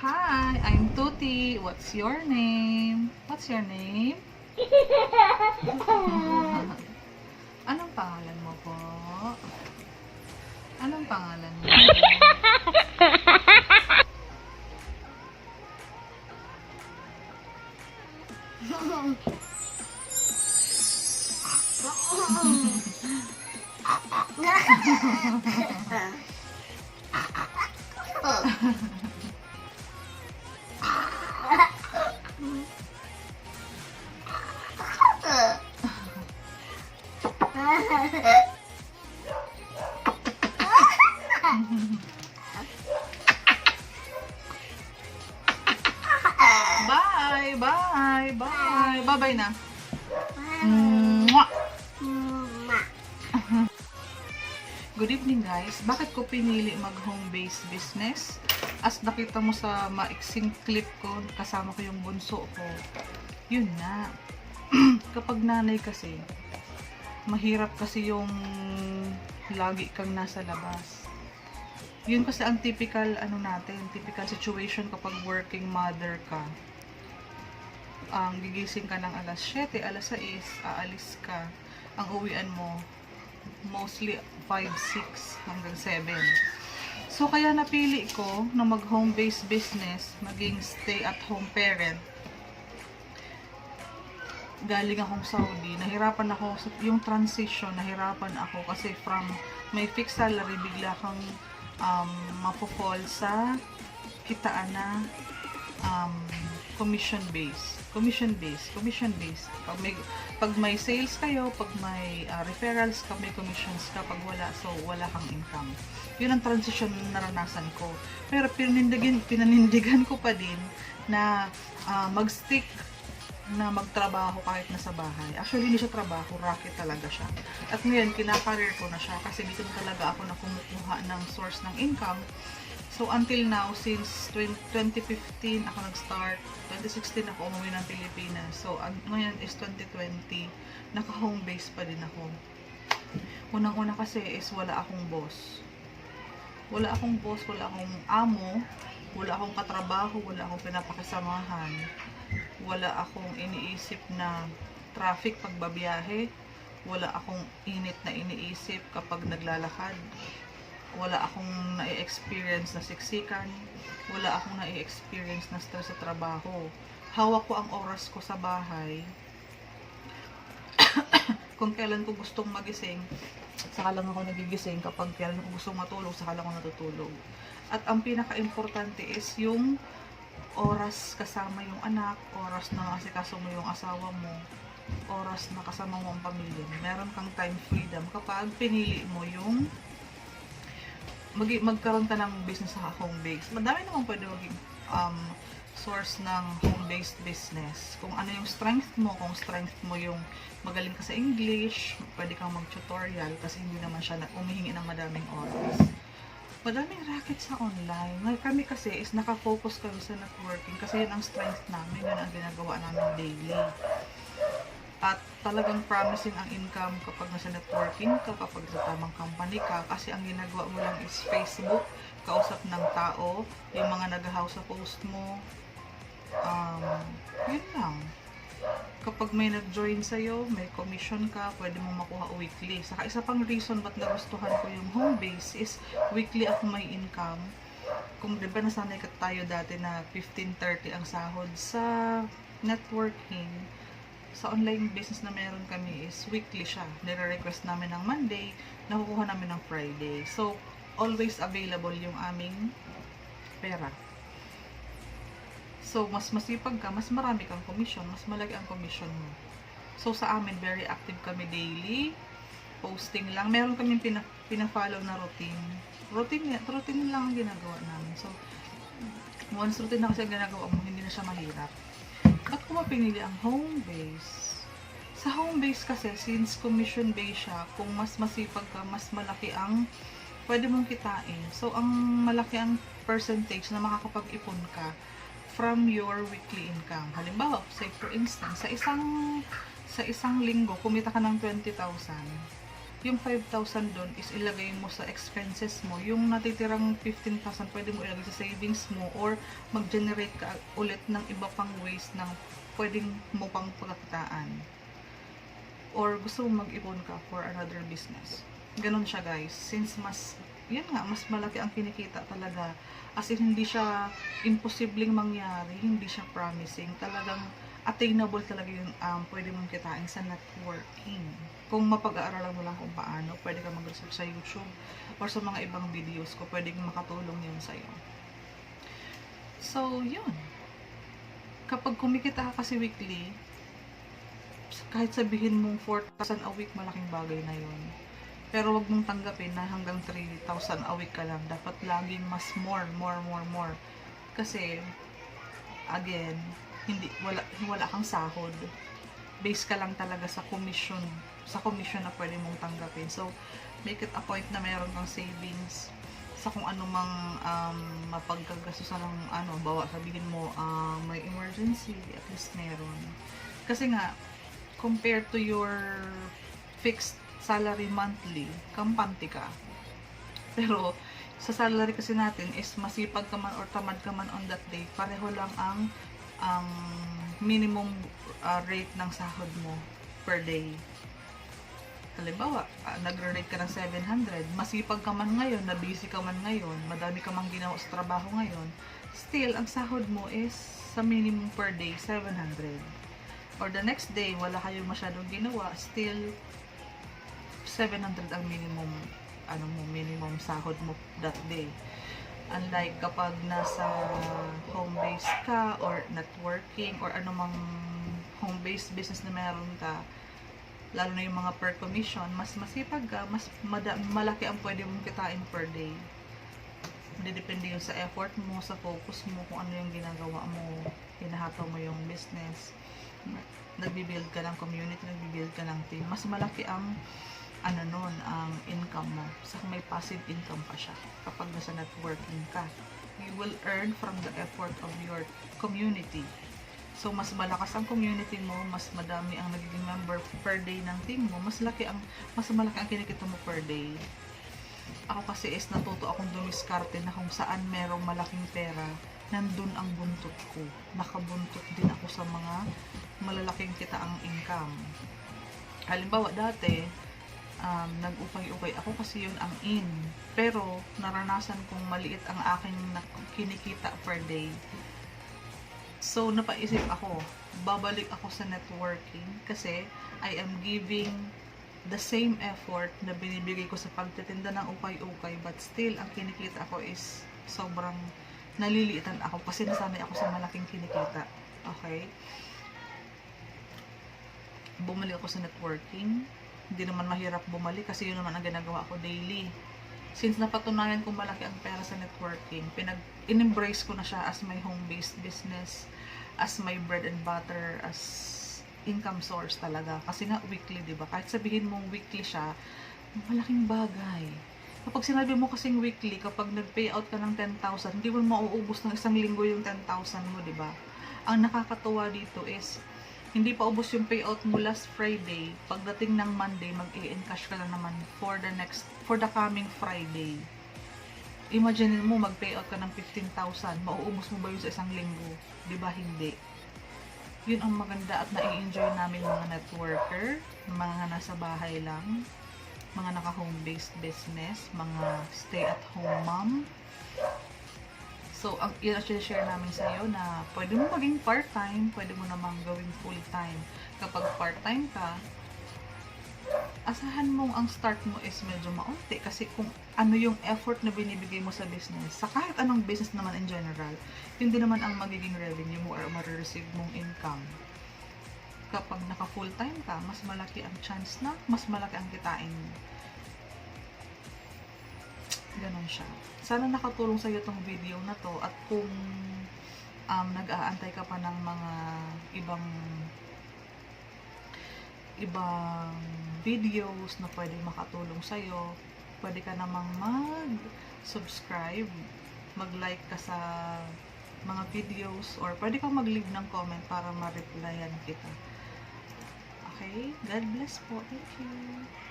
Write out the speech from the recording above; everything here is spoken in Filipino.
Hi, I'm Tuti. What's your name? What's your name? Anong pangalan mo po? Anong pangalan mo? Mwah! Good evening guys. Bakit ko pinili mag home-based business? As nakita mo sa maiksing clip ko, kasama ko yung bunso ko. Yun na. Kapag nanay kasi, mahirap kasi yung lagi kang nasa labas. Yun kasi ang typical ano natin, typical situation kapag working mother ka. Ang gigising ka ng alas 7, alas 6, aalis ka. Ang uwian mo, mostly 5, 6 hanggang 7. So, kaya napili ko na mag-home-based business, maging stay-at-home parent. Galing akong Saudi, nahirapan ako, sa yung transition, nahirapan ako kasi from may fixed salary, bigla kang um, mapofall sa kitaan na um, commission base. Commission base, commission base. Pag may pag may sales kayo, pag may uh, referrals ka, may commissions ka, pag wala, so wala kang income. Yun ang transition na naranasan ko. Pero pinanindigan, pinanindigan ko pa din na uh, mag-stick na magtrabaho kahit nasa bahay. Actually, hindi siya trabaho, racket talaga siya. At ngayon, kinakareer ko na siya kasi dito talaga ako na kumukuha ng source ng income. So, until now, since 20, 2015 ako nag-start, 2016 ako umuwi ng Pilipinas. So, ngayon is 2020, naka-home base pa din ako. Unang-una kasi is wala akong boss. Wala akong boss, wala akong amo, wala akong katrabaho, wala akong pinapakisamahan, wala akong iniisip na traffic pagbabiyahe, wala akong init na iniisip kapag naglalakad, wala akong na-experience na siksikan, wala akong na-experience na stress sa trabaho. Hawak ko ang oras ko sa bahay. Kung kailan ko gustong magising, saka lang ako nagigising. Kapag kailan ko gustong matulog, saka lang ako natutulog. At ang pinaka-importante is yung oras kasama yung anak, oras na asikaso mo yung asawa mo, oras na kasama mo ang pamilya. Meron kang time freedom kapag pinili mo yung mag magkaroon ka ng business sa home base. Madami namang pwede maging um, source ng home-based business. Kung ano yung strength mo, kung strength mo yung magaling ka sa English, pwede kang mag-tutorial kasi hindi naman siya umihingi ng madaming oras. Madaming racket sa online. Ngayon kami kasi is nakafocus kami sa networking kasi yun ang strength namin, yun ang ginagawa namin daily. At talagang promising ang income kapag nasa networking ka, kapag sa tamang company ka, kasi ang ginagawa mo lang is Facebook, kausap ng tao, yung mga nag-house sa post mo, um, yun lang. Kapag may nag-join sa'yo, may commission ka, pwede mong makuha weekly. Saka isa pang reason ba't nagustuhan ko yung home base is weekly ako may income. Kung di ba nasanay ka tayo dati na 15-30 ang sahod sa networking, sa online business na meron kami is weekly siya. Nire-request namin ng Monday, nakukuha namin ng Friday. So, always available yung aming pera. So, mas masipag ka, mas marami kang commission, mas malaki ang commission mo. So, sa amin, very active kami daily. Posting lang. Meron kami pina, pina-follow na routine. Routine, routine lang ang ginagawa namin. So, once routine na kasi ang ginagawa mo, hindi na siya mahirap. Ko mapinili ang home base? Sa home base kasi, since commission base siya, kung mas masipag ka, mas malaki ang pwede mong kitain. So, ang malaki ang percentage na makakapag-ipon ka from your weekly income. Halimbawa, say for instance, sa isang sa isang linggo, kumita ka ng 20,000. Yung 5,000 doon is ilagay mo sa expenses mo. Yung natitirang 15,000 pwede mo ilagay sa savings mo or mag-generate ka ulit ng iba pang ways ng pwedeng mo pang pagkakitaan. Or gusto mo mag-ipon ka for another business. Ganon siya guys. Since mas, yun nga, mas malaki ang kinikita talaga. As in, hindi siya imposibleng mangyari, hindi siya promising. Talagang attainable talaga yung um, pwede mong kitain sa networking. Kung mapag-aaralan mo lang kung paano, pwede ka mag-research sa YouTube or sa mga ibang videos ko, pwede makatulong yun sa'yo. So, yun. Kapag kumikita ka kasi weekly, kahit sabihin mong 4,000 a week, malaking bagay na yun. Pero wag mong tanggapin na hanggang 3,000 a week ka lang. Dapat laging mas more, more, more, more. Kasi, again, hindi wala wala kang sahod. Base ka lang talaga sa commission, sa commission na pwede mong tanggapin. So, make it a point na meron kang savings sa kung ano mang um, mapagkagastusan ng ano, bawa sabihin mo um, may emergency, at least meron. Kasi nga, compared to your fixed salary monthly, kampante ka. Pero, sa salary kasi natin is masipag ka man or tamad ka man on that day, pareho lang ang ang minimum uh, rate ng sahod mo per day. Halimbawa, uh, nagre-rate ka ng 700, masipag ka man ngayon, na ka man ngayon, madami ka mang ginawa sa trabaho ngayon, still, ang sahod mo is sa minimum per day, 700. Or the next day, wala kayong masyadong ginawa, still, 700 ang minimum ano mo, minimum sahod mo that day. Unlike kapag nasa home base ka or networking or anumang home based business na meron ka, lalo na yung mga per commission, mas masipag ka, mas malaki ang pwede mong kitain per day. Depende yun sa effort mo, sa focus mo, kung ano yung ginagawa mo, hinahataw mo yung business, nagbibuild ka ng community, nagbibuild ka ng team, mas malaki ang ano nun, ang income mo. Sa may passive income pa siya kapag nasa networking ka. You will earn from the effort of your community. So, mas malakas ang community mo, mas madami ang nagiging member per day ng team mo, mas laki ang, mas malaki ang kinikita mo per day. Ako kasi is natuto akong dumiskarte na kung saan merong malaking pera, nandun ang buntot ko. Nakabuntot din ako sa mga malalaking kita ang income. Halimbawa, dati, um, nag-ukay-ukay ako kasi yun ang in. Pero, naranasan kong maliit ang aking kinikita per day. So, napaisip ako, babalik ako sa networking kasi I am giving the same effort na binibigay ko sa pagtitinda ng ukay-ukay but still, ang kinikita ko is sobrang naliliitan ako kasi nasanay ako sa malaking kinikita. Okay? Bumalik ako sa networking hindi naman mahirap bumalik kasi yun naman ang ginagawa ko daily. Since napatunayan kong malaki ang pera sa networking, pinag in-embrace ko na siya as my home-based business, as my bread and butter, as income source talaga. Kasi nga weekly, di ba? Kahit sabihin mong weekly siya, malaking bagay. Kapag sinabi mo kasing weekly, kapag nag-payout ka ng 10,000, hindi mo mauubos ng isang linggo yung 10,000 mo, di ba? Ang nakakatuwa dito is, hindi pa ubos yung payout mo last Friday, pagdating ng Monday, mag-i-encash ka na naman for the next, for the coming Friday. Imagine mo, mag-payout ka ng 15,000, mauubos mo ba yun sa isang linggo? Ba hindi? Yun ang maganda at na-enjoy namin mga networker, mga nasa bahay lang, mga naka-home-based business, mga stay-at-home mom, So, ang yun ang share namin sa iyo na pwede mo maging part-time, pwede mo namang gawing full-time. Kapag part-time ka, asahan mong ang start mo is medyo maunti kasi kung ano yung effort na binibigay mo sa business, sa kahit anong business naman in general, yun din naman ang magiging revenue mo or marireceive mong income. Kapag naka full-time ka, mas malaki ang chance na mas malaki ang kitain mo. Ganon siya. Sana nakatulong sa iyo tong video na to at kung um, nag-aantay ka pa ng mga ibang ibang videos na pwede makatulong sa iyo, pwede ka namang mag-subscribe, mag-like ka sa mga videos or pwede kang mag-leave ng comment para ma-replyan kita. Okay? God bless po. Thank you.